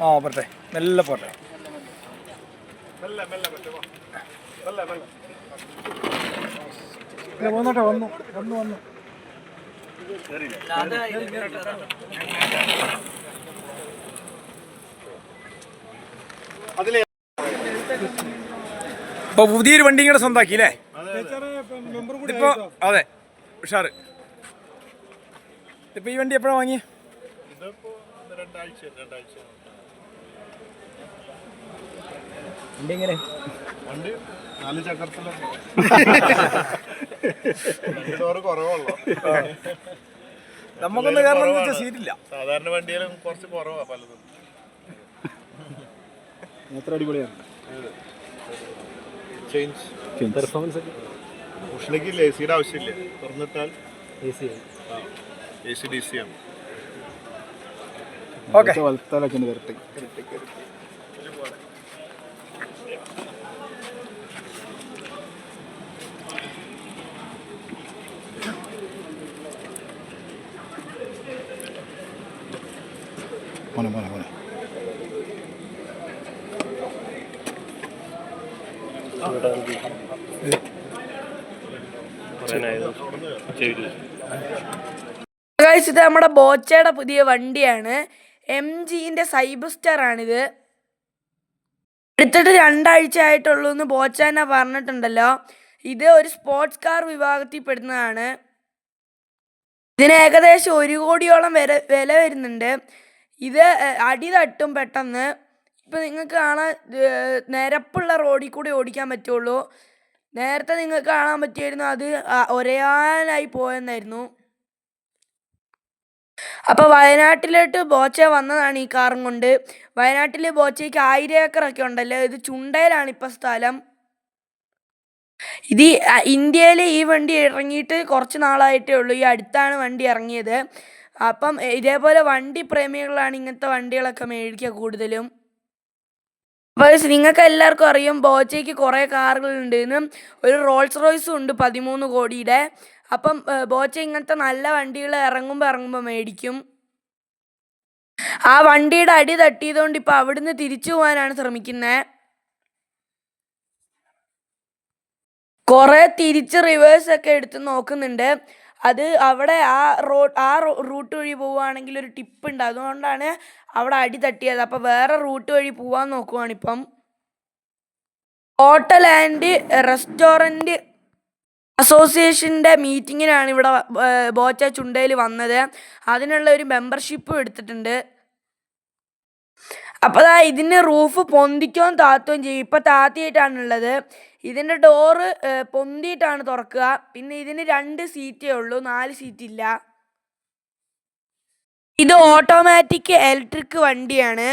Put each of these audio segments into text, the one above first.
ആ പോട്ടെ മെല്ലെ ഇല്ല, വന്നോട്ടെ വന്നു വന്നു വന്നു. ഇപ്പൊ പുതിയൊരു വണ്ടി ഇങ്ങനെ സ്വന്തമാക്കി അല്ലേ ഇപ്പൊ അതെ ഉഷാറ്. ഇപ്പൊ ഈ വണ്ടി എപ്പോഴാ വാങ്ങി വണ്ടി എങ്ങനെ? വണ്ടി നാല് ചക്രത്തിലൊക്കെ ചോറ് കുറവുള്ളൂ? നമുക്കൊന്ന് കാരണം സീറ്റില്ല. സാധാരണ വണ്ടിയിലും കുറച്ച് കുറവാ പലതും. അത്ര അടിപൊളിയാണ്? ചേഞ്ച് പെർഫോമൻസ് ഉഷ്ണയ്ക്ക് എ സിയുടെ ആവശ്യമില്ല. തുറന്നിട്ടാൽ A C A C D C ആണ്. ഓക്കെ. വലത്താലൊക്കെ വരട്ടെ. ഇത് നമ്മുടെ ബോച്ചയുടെ പുതിയ വണ്ടിയാണ്. എം ജിന്റെ സൈബർ സ്റ്റാർ ആണിത് എടുത്തിട്ട് രണ്ടാഴ്ച ആയിട്ടുള്ളൂ എന്ന് ബോച്ചാന പറഞ്ഞിട്ടുണ്ടല്ലോ. ഇത് ഒരു സ്പോർട്സ് കാർ വിഭാഗത്തിൽ പെടുന്നതാണ് ഇതിന് ഏകദേശം ഒരു കോടിയോളം വില വില വരുന്നുണ്ട്. ഇത് അടി തട്ടും പെട്ടെന്ന്. ഇപ്പം നിങ്ങൾക്ക് കാണാൻ നിരപ്പുള്ള റോഡിൽ കൂടി ഓടിക്കാൻ പറ്റുള്ളൂ. നേരത്തെ നിങ്ങൾക്ക് കാണാൻ പറ്റിയായിരുന്നു അത് ഒരയാനായി പോയെന്നായിരുന്നു. അപ്പോൾ വയനാട്ടിലോട്ട് ബോച്ച വന്നതാണ് ഈ കാറും കൊണ്ട്. വയനാട്ടിൽ ബോച്ചയ്ക്ക് ആയിരം ഏക്കറൊക്കെ ഉണ്ടല്ലോ. ഇത് ചുണ്ടയിലാണ് ഇപ്പം സ്ഥലം. ഇത് ഇന്ത്യയിൽ ഈ വണ്ടി ഇറങ്ങിയിട്ട് കുറച്ച് നാളായിട്ടേ ഉള്ളൂ. ഈ അടുത്താണ് വണ്ടി ഇറങ്ങിയത്. അപ്പം ഇതേപോലെ വണ്ടി പ്രേമികളാണ് ഇങ്ങനത്തെ വണ്ടികളൊക്കെ മേടിക്കുക കൂടുതലും. അപ്പോൾ നിങ്ങൾക്ക് എല്ലാവർക്കും അറിയും ബോച്ചയ്ക്ക് കുറേ കാറുകളുണ്ട്. ഒരു റോൾസ് റോയ്സും ഉണ്ട് പതിമൂന്ന് കോടിയുടെ. അപ്പം ബോച്ച ഇങ്ങനത്തെ നല്ല വണ്ടികൾ ഇറങ്ങുമ്പോൾ ഇറങ്ങുമ്പോൾ മേടിക്കും. ആ വണ്ടിയുടെ അടി തട്ടിയതുകൊണ്ട് ഇപ്പം അവിടുന്ന് തിരിച്ചു പോകാനാണ് ശ്രമിക്കുന്നത് കുറേ തിരിച്ച് റിവേഴ്സ് ഒക്കെ എടുത്ത് നോക്കുന്നുണ്ട്. അത് അവിടെ ആ റോഡ് ആ റൂട്ട് വഴി പോവുകയാണെങ്കിൽ ഒരു ടിപ്പ് ഉണ്ട്. അതുകൊണ്ടാണ് അവിടെ അടി തട്ടിയത്. അപ്പോൾ വേറെ റൂട്ട് വഴി പോവാൻ നോക്കുവാണിപ്പം. ഹോട്ടൽ ആൻഡ് റെസ്റ്റോറന്റ് അസോസിയേഷന്റെ മീറ്റിങ്ങിനാണ് ഇവിടെ ബോച്ച ചുണ്ടയിൽ വന്നത്. അതിനുള്ള ഒരു മെമ്പർഷിപ്പും എടുത്തിട്ടുണ്ട്. അപ്പോൾ ദാ ഇതിന്റെ റൂഫ് പൊന്തിക്കുകയും താത്തുകയും ചെയ്യും. ഇപ്പോൾ താത്തിയിട്ടാണുള്ളത് ഇതിന്റെ ഡോറ് പൊന്തിയിട്ടാണ് തുറക്കുക. പിന്നെ ഇതിന് രണ്ട് സീറ്റേ ഉള്ളൂ. നാല് സീറ്റ് ഇല്ല ഇത് ഓട്ടോമാറ്റിക് ഇലക്ട്രിക് വണ്ടിയാണ്.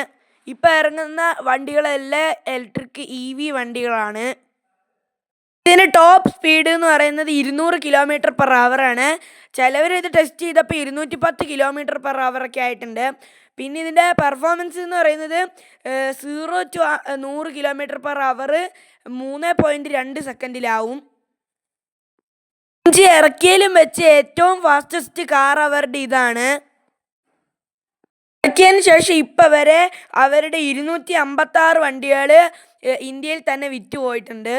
ഇപ്പോൾ ഇറങ്ങുന്ന വണ്ടികളെല്ലാം ഇലക്ട്രിക് ഇ വണ്ടികളാണ്. ഇതിന് ടോപ്പ് സ്പീഡ് എന്ന് പറയുന്നത് ഇരുന്നൂറ് കിലോമീറ്റർ പെർ ആണ്. ചിലവർ ഇത് ടെസ്റ്റ് ചെയ്തപ്പോൾ ഇരുന്നൂറ്റി പത്ത് കിലോമീറ്റർ പെർ ഒക്കെ ആയിട്ടുണ്ട്. പിന്നെ ഇതിന്റെ പെർഫോമൻസ് എന്ന് പറയുന്നത് സീറോ ടു നൂറ് കിലോമീറ്റർ പെർ അവർ മൂന്ന് പോയിന്റ് രണ്ട് സെക്കൻഡിലാവും. അഞ്ച് ഇറക്കിയതിലും വെച്ച് ഏറ്റവും ഫാസ്റ്റസ്റ്റ് കാർ അവരുടെ ഇതാണ്. ഇറക്കിയതിന് ശേഷം ഇപ്പം വരെ അവരുടെ ഇരുന്നൂറ്റി അമ്പത്താറ് വണ്ടികൾ ഇന്ത്യയിൽ തന്നെ വിറ്റ് പോയിട്ടുണ്ട്.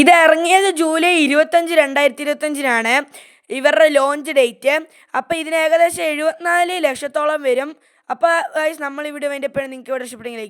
ഇത് ഇറങ്ങിയത് ജൂലൈ ഇരുപത്തഞ്ച് രണ്ടായിരത്തി ഇരുപത്തഞ്ചിനാണ് ഇവരുടെ ലോഞ്ച് ഡേറ്റ് അപ്പോൾ ഇതിന് ഏകദേശം എഴുപത്തിനാല് ലക്ഷത്തോളം വരും. അപ്പോൾ ഗൈസ് നമ്മളിവിടെ വേണ്ടി എപ്പോഴും നിങ്ങൾക്ക് ഇവിടെ ഇഷ്ടപ്പെടുമെങ്കിൽ